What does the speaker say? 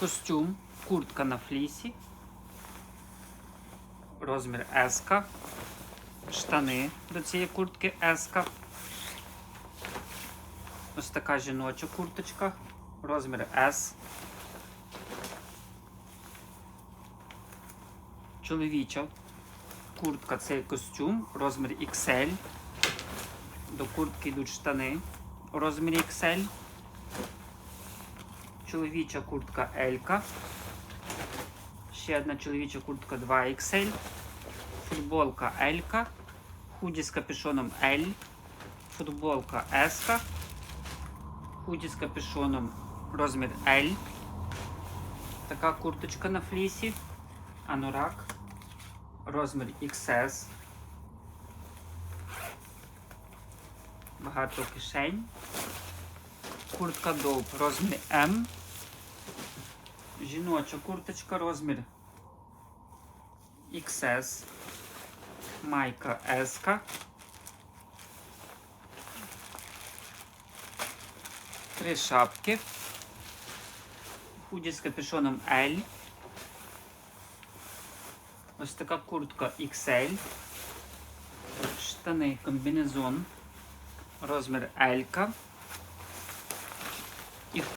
Костюм, куртка на флісі. Розмір S. Штани до цієї куртки S. Ось така жіноча курточка. Розмір S. Чоловіча куртка це костюм, розмір XL. До куртки йдуть штани у розмірі XL. Чоловіча куртка L. Ще одна чоловіча куртка 2XL. Футболка L. Худі з капюшоном L. Футболка S. Худі з капюшоном розмір L. Така курточка на флісі. Анорак. Розмір XS. Багато кишень. Куртка Доуп розмір М. Жіноча курточка розмір XS. Майка S. Три шапки. Худі з капюшоном L. Ось така куртка XL. Штани комбінезон. Розмір L.